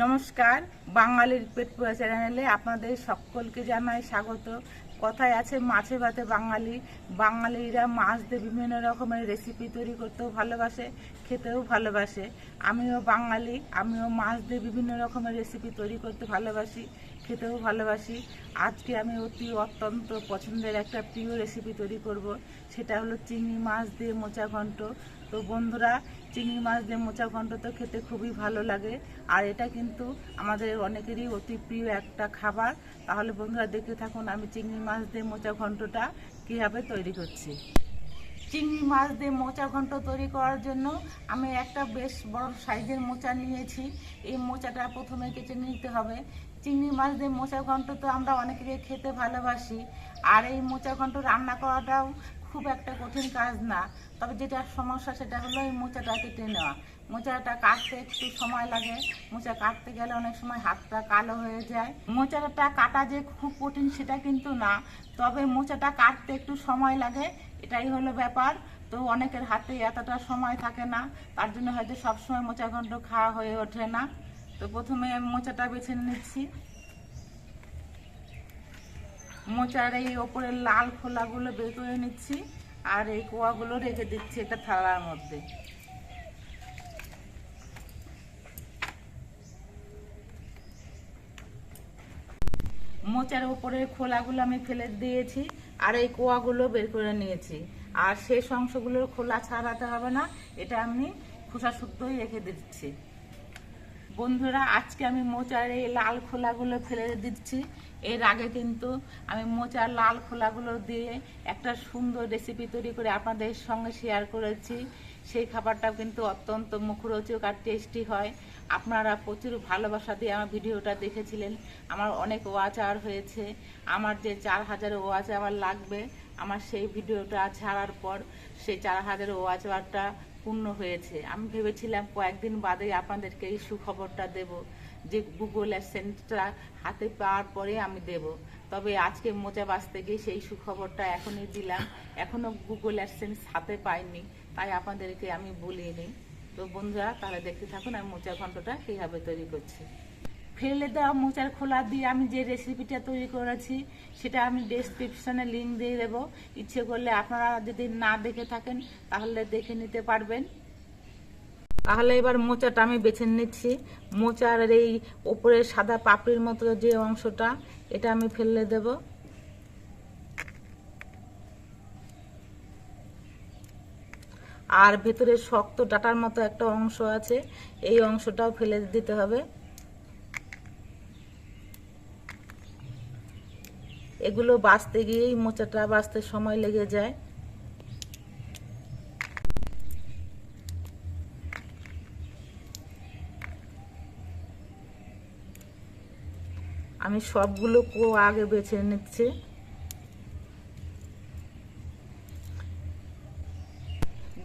নমস্কার বাঙালির পেট পোড়া চ্যানেলে আপনাদের সকলকে জানাই স্বাগত। কথায় আছে, মাছে ভাতে বাঙালি। বাঙালিরা মাছ দিয়ে বিভিন্ন রকমের রেসিপি তৈরি করতেও ভালোবাসে, খেতেও ভালোবাসে। আমিও বাঙালি, আমিও মাছ দিয়ে বিভিন্ন রকমের রেসিপি তৈরি করতে ভালোবাসি। খেতেও ভালোবাসি। আজকে আমি অতি অত্যন্ত পছন্দের একটা প্রিয় রেসিপি তৈরি করব। সেটা হলো চিংড়ি মাছ দিয়ে মোচা ঘন্ট। তো বন্ধুরা, চিংড়ি মাছ দিয়ে মোচা ঘন্ট তো খেতে খুবই ভালো লাগে। আর এটা কিন্তু আমাদের অনেকেরই অতি প্রিয় একটা খাবার। তাহলে বন্ধুরা দেখতে থাকুন, আমি চিংড়ি মাছ দিয়ে মোচা ঘন্টটা কীভাবে তৈরি করছি। চিংড়ি মাছ দিয়ে মোচা ঘন্ট তৈরি করার জন্য আমি একটা বেশ বড় সাইজের মোচা নিয়েছি। এই মোচাটা প্রথমে কেটে নিতে হবে। চিংড়ি মাছ দিয়ে মোচা ঘন্ট তো আমরা অনেকে খেতে ভালোবাসি। আর এই মোচা ঘন্ট রান্না করাটাও খুব একটা কঠিন কাজ না। তবে যেটা সমস্যা সেটা হলো এই মোচাটা কেটে নেওয়া। মোচাটা কাটতে একটু সময় লাগে। মোচা কাটতে গেলে অনেক সময় হাতটা কালো হয়ে যায়। মোচাটা কাটা যে খুব কঠিন সেটা কিন্তু না। তবে মোচাটা কাটতে একটু সময় লাগে, এটাই হলো ব্যাপার। তো অনেকের হাতে এতটা সময় থাকে না, তার জন্য হয়তো সবসময় মোচা ঘন্ট খাওয়া হয়ে ওঠে না। তো প্রথমে আমি মোচাটা বেছে নিচ্ছি। মোচার এই ওপরের লাল খোলাগুলো বের করে নিচ্ছি আর এই কোয়াগুলো রেখে দিচ্ছি একটা থালার মধ্যে। মোচার ওপরের খোলাগুলো আমি ফেলে দিয়েছি আর এই কোয়াগুলো বের করে নিয়েছি। আর শেষ অংশগুলোর খোলা ছাড়াতে হবে না, এটা আমি খোসা শুদ্ধই রেখে দিচ্ছি। বন্ধুরা, আজকে আমি মোচার এই লাল খোলাগুলো ফেলে দিচ্ছি। এর আগে কিন্তু আমি মোচার লাল খোলাগুলো দিয়ে একটা সুন্দর রেসিপি তৈরি করে আপনাদের সঙ্গে শেয়ার করেছি। সেই খাবারটাও কিন্তু অত্যন্ত মুখরোচক আর টেস্টি হয়। আপনারা প্রচুর ভালোবাসা দিয়ে আমার ভিডিওটা দেখেছিলেন। আমার অনেক ওয়াচ আওয়ার হয়েছে। আমার যে চার হাজার ওয়াচ আওয়ার লাগবে, আমার সেই ভিডিওটা ছাড়ার পর সেই চার হাজার ওয়াচ পূর্ণ হয়েছে। আমি ভেবেছিলাম কয়েকদিন বাদে আপনাদেরকে এই সুখবরটা দেব যে গুগল অ্যাসেন্টটা হাতে পাওয়ার পরে আমি দেব। তবে আজকে মোচা বাঁচতে গিয়ে সেই সুখবরটা এখনই দিলাম। এখনও গুগল অ্যাসেন্স হাতে পাইনি, তাই আপনাদেরকে আমি বলিনি। তো বন্ধুরা, তাহলে দেখতে থাকুন, আমি মোচা ঘন্টটা সেইভাবে তৈরি করছি। ফেলে দেওয়া মোচার খোলা দিয়ে আমি যে রেসিপিটা তৈরি করেছি, সেটা আমি ডেসক্রিপশনে লিঙ্ক দিয়ে দেবো। ইচ্ছে করলে আপনারা যদি না দেখে থাকেন, তাহলে দেখে নিতে পারবেন। তাহলে এবার মোচাটা আমি বেছে নিচ্ছি। মোচার এই ওপরে সাদা পাপড়ির মতো যে অংশটা, এটা আমি ফেলে দেব। আর ভেতরে শক্ত ডাটার মতো একটা অংশ আছে, এই অংশটাও ফেলে দিতে হবে। এগুলো বাঁচতে গিয়েই মোচাটা বাঁচতে সময় লেগে যায়। আমি সবগুলো কো আগে বেছে নিচ্ছি।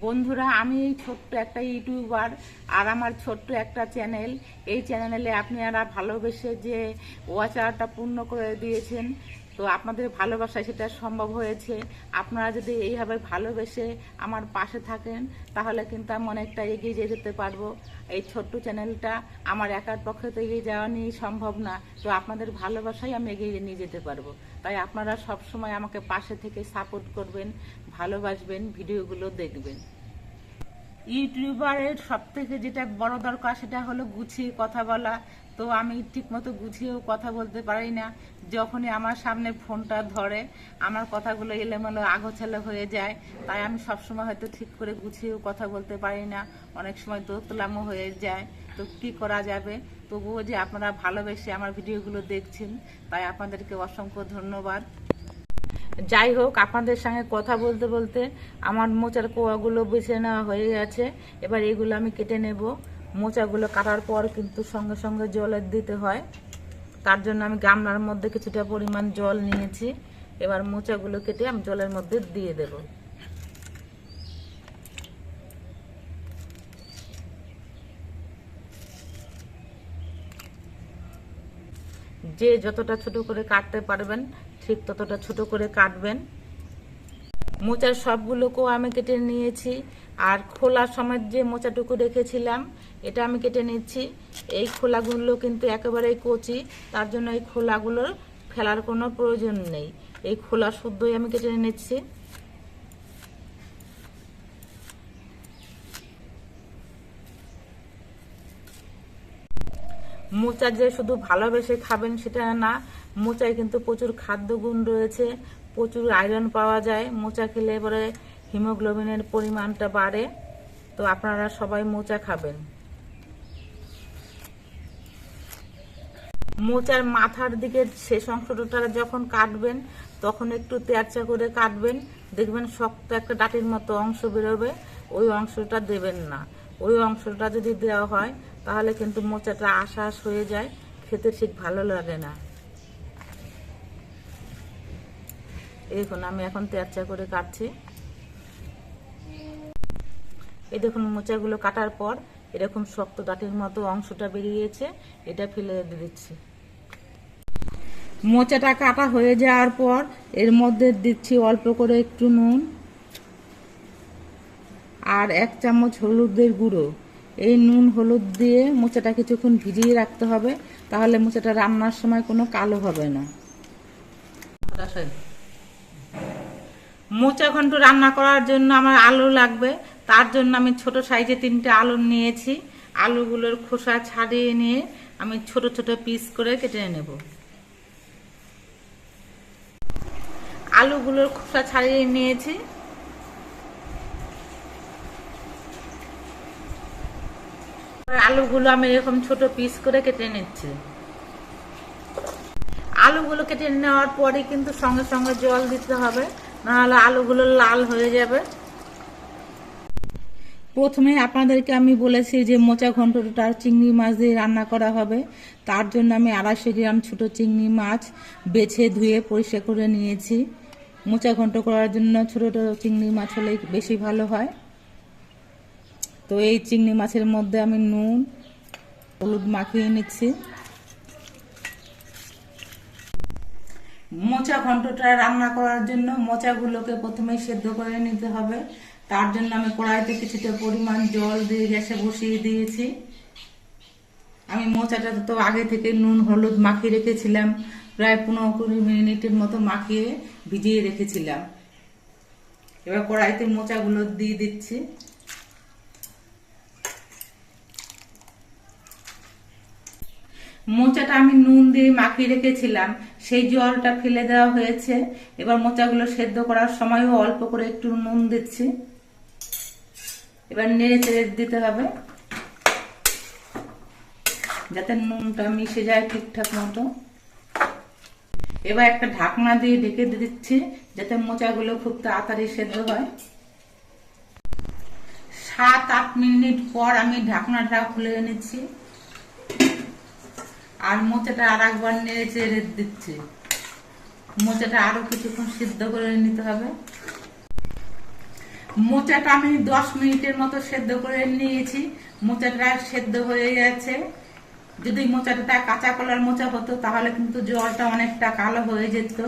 বন্ধুরা, আমি এই ছোট্ট একটা ইউটিউবার আর আমার ছোট্ট একটা চ্যানেল। এই চ্যানেলে আপনারা ভালোবেসে যে ওয়াচারটা পূর্ণ করে দিয়েছেন তো আপনাদের ভালোবাসায় সেটা সম্ভব হয়েছে। আপনারা যদি এইভাবে ভালোবেসে আমার পাশে থাকেন, তাহলে কিন্তু আমি অনেকটা এগিয়ে যেতে পারব। এই ছোট্ট চ্যানেলটা আমার একার পক্ষে তো এগিয়ে যাওয়া নিয়ে সম্ভব না। তো আপনাদের ভালোবাসাই আমি এগিয়ে নিয়ে যেতে পারব। তাই আপনারা সব সময় আমাকে পাশে থেকে সাপোর্ট করবেন, ভালোবাসবেন, ভিডিওগুলো দেখবেন। ইউটিউবারের সব থেকে যেটা বড় দরকার সেটা হলো গুছিয়ে কথা বলা তো আমি ঠিকমতো গুছিয়েও কথা বলতে পারি না। যখনই আমার সামনে ফোনটা ধরে, আমার কথাগুলো এলোমেলো আগোছালো হয়ে যায়। তাই আমি সবসময় হয়তো ঠিক করে গুছিয়েও কথা বলতে পারি না। অনেক সময় দোতলামও হয়ে যায়। তো কি করা যাবে? তবুও যে আপনারা ভালোবেসে আমার ভিডিওগুলো দেখছেন, তাই আপনাদেরকে অসংখ্য ধন্যবাদ। যাই হোক, আপনাদের সঙ্গে কথা বলতে বলতে আমার মোচার কোয়াগুলো বেছে নেওয়া হয়ে গেছে। এবার এগুলো আমি কেটে নেব। মোচাগুলো কাটার পর কিন্তু সঙ্গে সঙ্গে জলের দিতে হয়। তার জন্য আমি গামলার মধ্যে কিছুটা পরিমাণ জল নিয়েছি। এবার মোচাগুলো কেটে আমি জলের মধ্যে দিয়ে দেব। যে যতটা ছোট করে কাটতে পারবেন, ঠিক ততটা ছোট করে কাটবেন। মোচার সবগুলোকেও আমি কেটে নিয়েছি। আর খোলার সময় যে মোচাটুকু রেখেছিলাম, এটা আমি কেটে নিচ্ছি। এই খোলাগুলো কিন্তু একেবারেই কচি, তার জন্য এই খোলাগুলোর ফেলার কোনো প্রয়োজন নেই। এই খোলা শুদ্ধই আমি কেটে নিচ্ছি। মোচা যে শুধু ভালোবেসে খাবেন সেটা না, মোচায় কিন্তু প্রচুর খাদ্যগুণ রয়েছে। প্রচুর আয়রন পাওয়া যায়। মোচা খেলে পরে হিমোগ্লোবিনের পরিমাণটা বাড়ে। তো আপনারা সবাই মোচা খাবেন। মোচার মাথার দিকে শেষ অংশটা যখন কাটবেন, তখন একটু তেরচা করে কাটবেন। দেখবেন শক্ত একটা ডাটির মতো অংশ বেরোবে, ওই অংশটা দেবেন না। ওই অংশটা যদি দেওয়া হয়, তাহলে কিন্তু মোচাটা আশাস হয়ে যায়। খেতে ঠিক ভালো লাগে না এই দেখুন, আমি এখন তেরচা করে কাটছি। এই দেখুন, মোচাগুলো কাটার পর এরকম শক্ত ডাটির মতো অংশটা বেরিয়েছে, এটা ফেলে দিচ্ছি। মোচাটা কাটা হয়ে যাওয়ার পর এর মধ্যে দিচ্ছি অল্প করে একটু নুন আর এক চামচ হলুদের গুঁড়ো। এই নুন, হলুদ দিয়ে মোচাটা কিছুক্ষণ ভিজিয়ে রাখতে হবে, তাহলে মোচাটা রান্নার সময় কোনো কালো হবে না। মোচা ঘন্ট রান্না করার জন্য আমার আলু লাগবে। তার জন্য আমি ছোট সাইজে তিনটে আলু নিয়েছি। আলুগুলোর খোসা ছাড়িয়ে নিয়ে আমি ছোট ছোট পিস করে কেটে নেব। আলুগুলোর খোসা ছাড়িয়ে নিয়েছি। আলুগুলো আমি এরকম ছোট পিস করে কেটে নিচ্ছি। আলুগুলো কেটে নেওয়ার পরে কিন্তু সঙ্গে সঙ্গে জল দিতে হবে। আলুগুলো লাল হয়ে যাবে। প্রথমে আপনাদেরকে আমি বলেছি যে মোচা ঘন্টটা চিংড়ি মাছ দিয়ে রান্না করা হবে। তার জন্য আমি আড়াইশো গ্রাম ছোট চিংড়ি মাছ বেছে ধুয়ে পরিষ্কার করে নিয়েছি। মোচা ঘন্ট করার জন্য ছোট ছোট চিংড়ি মাছ হলে বেশি ভালো হয়। তো এই চিংড়ি মাছের মধ্যে আমি নুন, হলুদ মাখিয়ে নিচ্ছি। মোচা ঘন্টটা রান্না করার জন্য মোচাগুলোকে প্রথমে সেদ্ধ করে নিতে হবে। তার জন্য আমি কড়াইতে কিছুটা পরিমাণ জল দিয়ে গ্যাসে বসিয়ে দিয়েছি। আমি মোচাটা তো আগে থেকে নুন, হলুদ মাখিয়ে রেখেছিলাম। প্রায় পনেরো কুড়ি মিনিটের মতো মাখিয়ে ভিজিয়ে রেখেছিলাম। এবার কড়াইতে মোচাগুলো দিয়ে দিচ্ছি। মোচাটা আমি নুন দিয়ে মাখিয়ে রেখেছিলাম। সেই জলটা ফেলে দেওয়া হয়েছে। এবার মোচাগুলো সেদ্ধ করার সময়ও অল্প করে একটু নুন দিচ্ছি। এবার নেড়ে চেড়ে দিতে হবে। যাতে নুনটা মিশে যায় ঠিকঠাক মতো। এবার একটা ঢাকনা দিয়ে ঢেকে দিচ্ছি, যাতে মোচাগুলো খুব তাড়াতাড়ি সেদ্ধ হয়। সাত, আট মিনিট পর আমি ঢাকনাটা খুলে নিচ্ছি আর মোচাটা আর একবার নেড়ে চেড়ে দিচ্ছি। মোচাটা আরও কিছুক্ষণ সিদ্ধ করে নিতে হবে। মোচাটা আমি দশ মিনিটের মতো সেদ্ধ করে নিয়েছি। মোচাটা সেদ্ধ হয়ে গেছে। যদি মোচাটা কাঁচা কলার মোচা হতো, তাহলে কিন্তু জলটা অনেকটা কালো হয়ে যেত।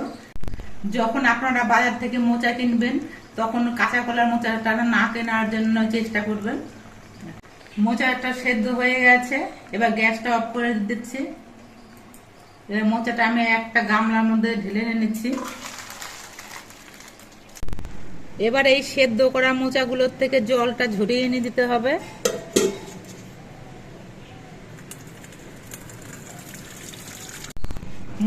যখন আপনারা বাজার থেকে মোচা কিনবেন, তখন কাঁচা কলার মোচাটা না কেনার জন্য চেষ্টা করবেন। মোচাটা সেদ্ধ হয়ে গেছে। এবার গ্যাসটা অফ করে দিচ্ছি। এবার মোচাটা আমি একটা গামলার মধ্যে ঢেলে নিচ্ছি। এবার এই সেদ্ধ করা মোচাগুলোর থেকে জলটা ঝরিয়ে নিয়ে দিতে হবে।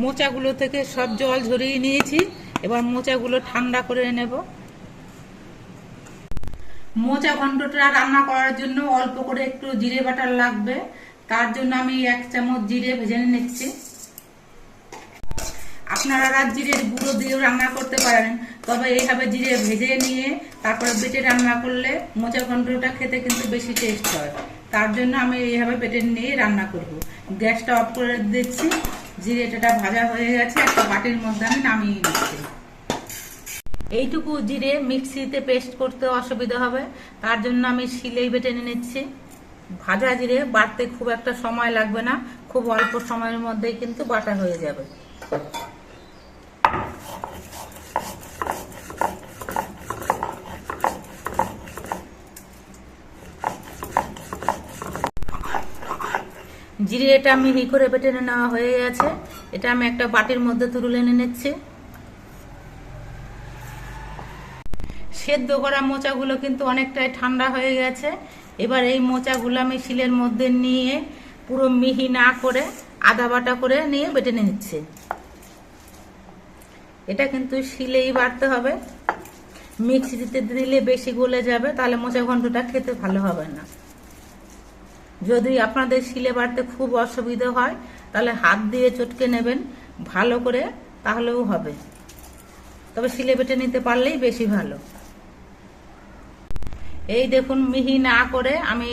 মোচাগুলো থেকে সব জল ঝরিয়ে নিয়েছি। এবার মোচাগুলো ঠান্ডা করে নেব। মোচা ঘন্টটা রান্না করার জন্য অল্প করে একটু জিরে বাটার লাগবে। তার জন্য আমি এক চামচ জিরে ভেজে নিচ্ছি। আপনারা রাত জিরের গুঁড়ো দিয়েও রান্না করতে পারেন, তবে এইভাবে জিরে ভেজে নিয়ে তারপরে বেটে রান্না করলে মোচা ঘন্টটা খেতে কিন্তু বেশি টেস্ট হয়। তার জন্য আমি এইভাবে পেটে নিয়ে রান্না করব। গ্যাসটা অফ করে দিচ্ছি। জিরেটা ভাজা হয়ে গেছে, একটা বাটির মধ্যে আমি নামিয়ে নিচ্ছি। এইটুকু জিরে মিক্সিতে পেস্ট করতে অসুবিধা হবে। তার জন্য আমি শিলেই বেটে নিচ্ছি। ভাজা জিরে বাটতে খুব একটা সময় লাগবে না। খুব অল্প সময়ের মধ্যেই কিন্তু বাটা হয়ে যাবে। জিরে এটা মিহি করে বেটে নেওয়া হয়ে গেছে। এটা আমি একটা বাটির মধ্যে তুলে নিচ্ছি। সেদ্ধ করা মোচাগুলো কিন্তু অনেকটাই ঠান্ডা হয়ে গেছে। এবার এই মোচাগুলো আমি শিলের মধ্যে নিয়ে পুরো মিহি না করে আদা বাটা করে নিয়ে বেটে নিচ্ছে। এটা কিন্তু শিলেই বাড়তে হবে। মিক্সিতে দিলে বেশি গলে যাবে, তাহলে মোচা ঘন্টটা খেতে ভালো হবে না। যদি আপনাদের শিলে বাড়তে খুব অসুবিধা হয়, তাহলে হাত দিয়ে চটকে নেবেন, ভালো করে, তাহলেও হবে। তবে শিলে বেটে নিতে পারলেই বেশি ভালো। এই দেখুন, মিহি না করে আমি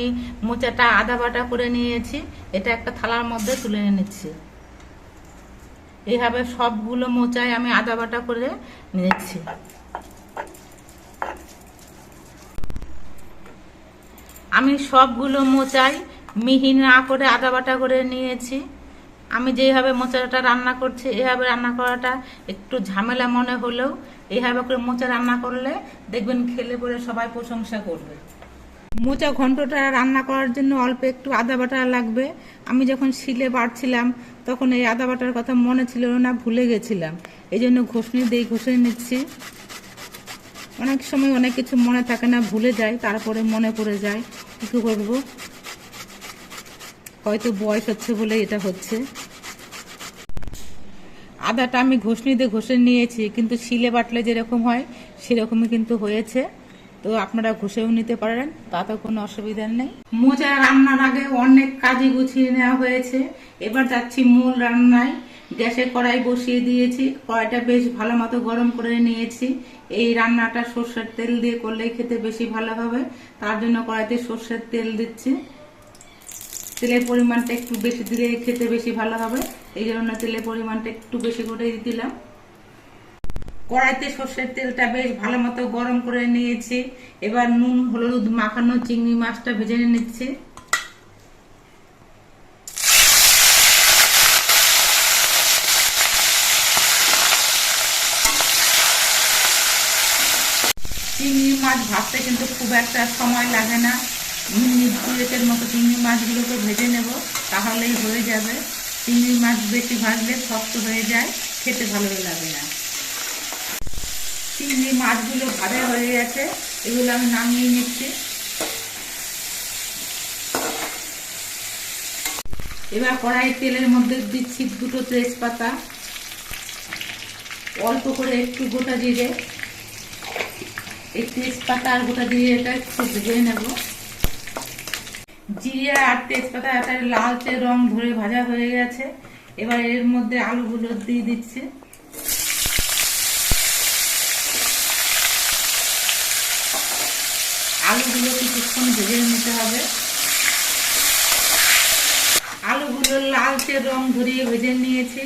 মোচাটা আদা বাটা করে নিয়েছি। এটা একটা থালার মধ্যে তুলে নিচ্ছি এইভাবে সবগুলো মোচায় আমি আদা বাটা করে নিয়েছি। আমি সবগুলো মোচাই মিহি না করে আদা বাটা করে নিয়েছি। আমি যেভাবে মোচাটা রান্না করছি, এভাবে রান্না করাটা একটু ঝামেলা মনে হলেও এইভাবে করে মোচা রান্না করলে দেখবেন খেলে পরে সবাই প্রশংসা করবে। মোচা ঘন্টটা রান্না করার জন্য অল্প একটু আদা বাটা লাগবে। আমি যখন শিলে বাড়ছিলাম তখন এই আদা বাটার কথা মনে ছিল না, ভুলে গেছিলাম। এই জন্য ঘষনি দিয়ে ঘষে নিচ্ছি। অনেক সময় অনেক কিছু মনে থাকে না, ভুলে যায়, তারপরে মনে পড়ে যায়। কী করব? হয়তো বয়স হচ্ছে বলে এটা হচ্ছে। আদাটা আমি ঘষনি দিয়ে ঘষে নিয়েছি, কিন্তু শিলে বাটলে যেরকম হয়, সেরকমই কিন্তু হয়েছে। তো আপনারা ঘষেও নিতে পারেন, তাতে কোনো অসুবিধা নেই। মোচা রান্নার আগে অনেক কাজই গুছিয়ে নেওয়া হয়েছে। এবার যাচ্ছি মূল রান্নায়। গ্যাসে কড়াই বসিয়ে দিয়েছি। কড়াইটা বেশ ভালো মতো গরম করে নিয়েছি। এই রান্নাটা সর্ষের তেল দিয়ে করলেই খেতে বেশি ভালো হবে। তার জন্য কড়াইতে সর্ষের তেল দিচ্ছি। তেলের পরিমাণটা একটু বেশি দিলে খেতে বেশি ভালো হবে। এই জন্য তেলের পরিমাণটা একটু বেশি করে দিলাম। কড়াইতে সর্ষের তেলটা বেশ ভালো মতো গরম করে নিয়েছি। এবার নুন, হলুদ, মাখানো চিংড়ি মাছটা ভেজে নিচ্ছে। চিংড়ি মাছ ভাজতে কিন্তু খুব একটা সময় লাগে না। মিনিট দুয়েকের মতো চিংড়ি মাছগুলোকে ভেজে নেব, তাহলেই হয়ে যাবে। চিংড়ি মাছ বেশি ভাজলে শক্ত হয়ে যায়, খেতে ভালো লাগে না। চিংড়ি মাছগুলো ভাজা হয়ে গেছে, এগুলো আমি নামিয়ে নিচ্ছি। এবার কড়াই তেলের মধ্যে দিচ্ছি দুটো তেজপাতা। অল্প করে একটু গোটা জিরে। এই তেজপাতা আর গোটা জিরেটা একটু ভেজে নেব। জিরে আর তেজপাতা, একটা লালচে রং ধরে ভাজা হয়ে গেছে। এবার এর মধ্যে আলুগুলো দিয়ে দিচ্ছি। আলুগুলো কিছুক্ষণ ভেজে নিতে হবে। আলুগুলো লালচে রং ধরিয়ে ভেজে নিয়েছি।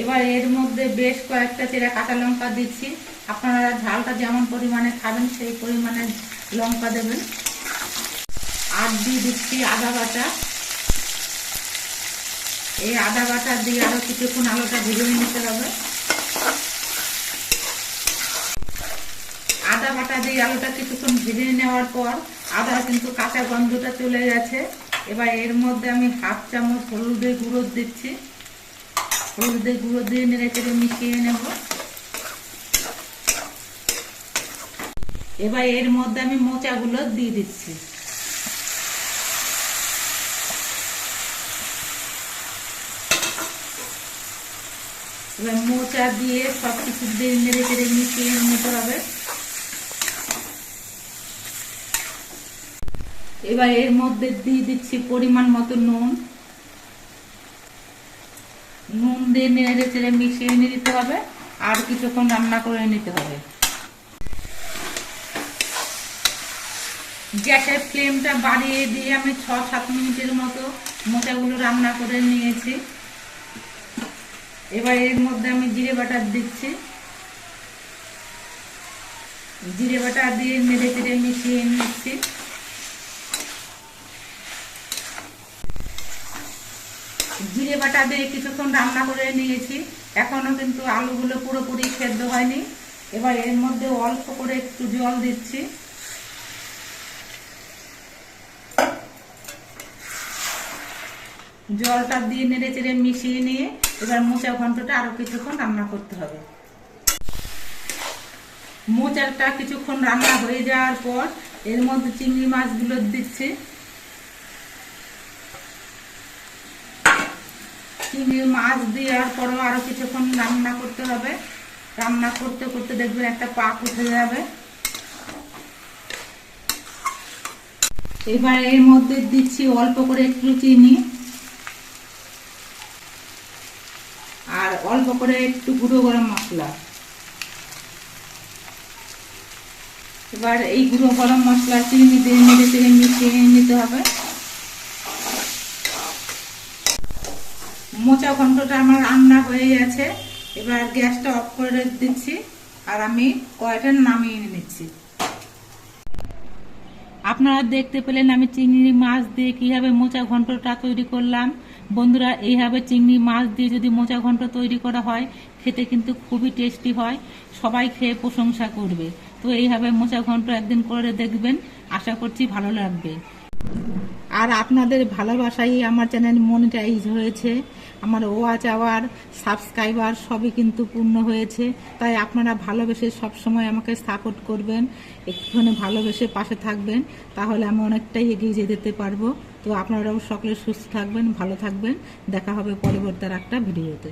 এবার এর মধ্যে বেশ কয়েকটা চেরা কাঁচা লঙ্কা দিচ্ছি। আপনারা ঝালটা যেমন পরিমাণে খাবেন, সেই পরিমাণে লঙ্কা দেবেন। আর দিয়ে দিচ্ছি আদা বাটা। এই আদা বাটা দিয়ে আরও কিছুক্ষণ আলুটা ভেজে নিতে হবে। আদা বাটা দিয়ে আলুটা কিছুক্ষণ ভেজে নেওয়ার পর আদা কিন্তু কাঁচা গন্ধটা চলে গেছে। এবার এর মধ্যে আমি হাফ চামচ হলুদের গুঁড়ো দিচ্ছি। হলুদের গুঁড়ো দিয়ে নেড়ে চেড়ে মিশিয়ে নেব। এবার এর মধ্যে আমি মোচাগুলো দিয়ে দিচ্ছি। এবার মোচা দিয়ে সব কিছু দিয়ে নেড়ে চেড়ে মিশিয়ে নিতে হবে। এবার এর মধ্যে দিয়ে দিচ্ছি পরিমাণ মতো নুন। নুন দিয়ে নেড়ে চেড়ে মিশিয়ে নিতে হবে। আর কিছুক্ষণ রান্না করে নিতে হবে। গ্যাসের ফ্লেমটা বাড়িয়ে দিয়ে আমি ছ সাত মিনিটের মতো মোচাগুলো রান্না করে নিয়েছি। এবার এর মধ্যে আমি জিরে বাটার দিচ্ছি। জিরে বাটা দিয়ে নেড়ে চেড়ে মিশিয়ে নিচ্ছি। জিরে বাটা দিয়ে কিছুক্ষণ রান্না করে নিয়েছি। এখনও কিন্তু আলুগুলো পুরোপুরি সেদ্ধ হয়নি। এবার এর মধ্যে অল্প করে একটু জল দিচ্ছি। জলটা দিয়ে নেড়ে চেড়ে মিশিয়ে নিয়ে এবার মোচা ঘন্টটা আরও কিছুক্ষণ রান্না করতে হবে। মোচাটা কিছুক্ষণ রান্না হয়ে যাওয়ার পর এর মধ্যে চিংড়ি মাছগুলো দিচ্ছে। চিংড়ি মাছ দেওয়ার পরও আরও কিছুক্ষণ রান্না করতে হবে। রান্না করতে করতে দেখবেন একটা পাক উঠে যাবে। এবার এর মধ্যে দিচ্ছি অল্প করে একটু চিনি আর অল্প করে একটু গুঁড়ো গরম মশলা। এবার এই গুঁড়ো গরম মশলা চিনি দিয়ে নেড়ে চেড়ে মিশিয়ে নিতে হবে। মোচা ঘন্টটা আমার রান্না হয়ে গেছে। এবার গ্যাসটা অফ করে দিচ্ছি আর আমি কয়টা নামিয়ে নিচ্ছি। আপনারা দেখতে পেলেন আমি চিংড়ি মাছ দিয়ে কীভাবে মোচা ঘন্টটা তৈরি করলাম। বন্ধুরা, এইভাবে চিংড়ি মাছ দিয়ে যদি মোচা ঘন্ট তৈরি করা হয়, খেতে কিন্তু খুবই টেস্টি হয়। সবাই খেয়ে প্রশংসা করবে। তো এইভাবে মোচা ঘন্ট একদিন করে দেখবেন। আশা করছি ভালো লাগবে। আর আপনাদের ভালোবাসাই আমার চ্যানেল মনিটাইজ হয়েছে। আমার ওয়াচ আওয়ার, সাবস্ক্রাইবার সবই কিন্তু পূর্ণ হয়েছে। তাই আপনারা ভালোবেসে সব সময় আমাকে সাপোর্ট করবেন। একটুখানি ভালোবেসে পাশে থাকবেন। তাহলে আমি অনেকটাই এগিয়ে যেতে পারব। তো আপনারাও সকলে সুস্থ থাকবেন ভালো থাকবেন। দেখা হবে পরবর্তী একটা ভিডিওতে।